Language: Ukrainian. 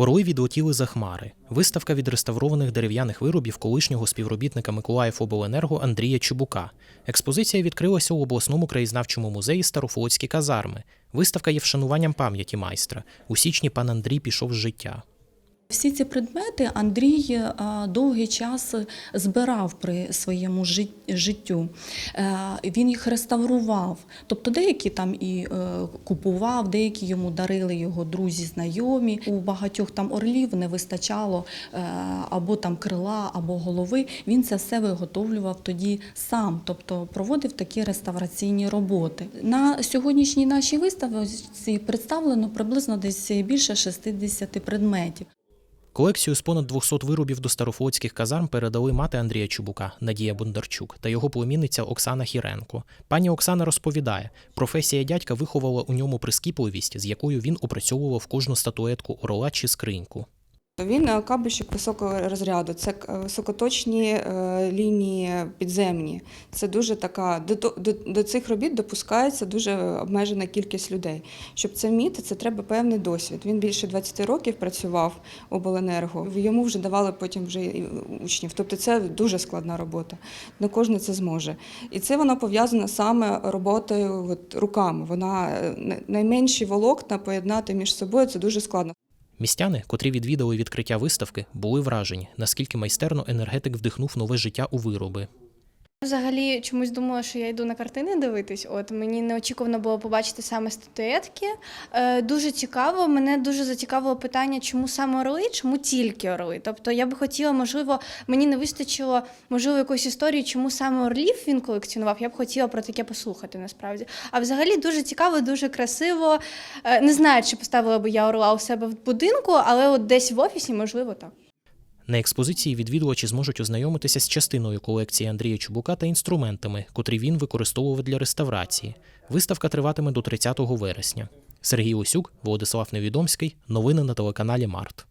Орли відлетіли за хмари. Виставка відреставрованих дерев'яних виробів колишнього співробітника Миколаївобленерго Андрія Чубука. Експозиція відкрилася у обласному краєзнавчому музеї Старофлотські казарми. Виставка є вшануванням пам'яті майстра. У січні пан Андрій пішов з життя. Всі ці предмети Андрій е, довгий час збирав при своєму жит- життю. Е, Він їх реставрував. Тобто деякі там і е, купував, деякі йому дарили його друзі, знайомі. У багатьох там орлів не вистачало або там крила, або голови. Він це все виготовлював тоді сам, тобто проводив такі реставраційні роботи. На сьогоднішній нашій виставці представлено приблизно десь більше 60 предметів. Колекцію з понад 200 виробів до старофлотських казарм передали мати Андрія Чубука Надія Бондарчук та його племінниця Оксана Хіренко. Пані Оксана розповідає, професія дядька виховала у ньому прискіпливість, з якою він опрацьовував кожну статуетку орла чи скриньку. Він е, кабельщик високого розряду, це е, високоточні е, лінії підземні. Це дуже така до, до, до цих робіт допускається дуже обмежена кількість людей. Щоб це вміти, це треба певний досвід. Він більше 20 років працював у обленерго. Йому вже давали потім вже учнів. Тобто це дуже складна робота. Не кожен це зможе. І це воно пов'язано саме роботою от, руками. Вона найменші волокна поєднати між собою це дуже складно. Містяни, котрі відвідали відкриття виставки, були вражені, наскільки майстерно енергетик вдихнув нове життя у вироби. Взагалі чомусь думала, що я йду на картини дивитись. От мені неочікувано було побачити саме статуетки. Е, дуже цікаво. Мене дуже зацікавило питання, чому саме орли, чому тільки орли. Тобто я би хотіла, можливо, мені не вистачило можливо якоїсь історії, чому саме орлів він колекціонував. Я б хотіла про таке послухати насправді. А взагалі дуже цікаво, дуже красиво. Е, не знаю, чи поставила би я орла у себе в будинку, але от десь в офісі, можливо, так. На експозиції відвідувачі зможуть ознайомитися з частиною колекції Андрія Чубука та інструментами, котрі він використовував для реставрації. Виставка триватиме до 30 вересня. Сергій Осюк, Володислав Невідомський. Новини на телеканалі Март.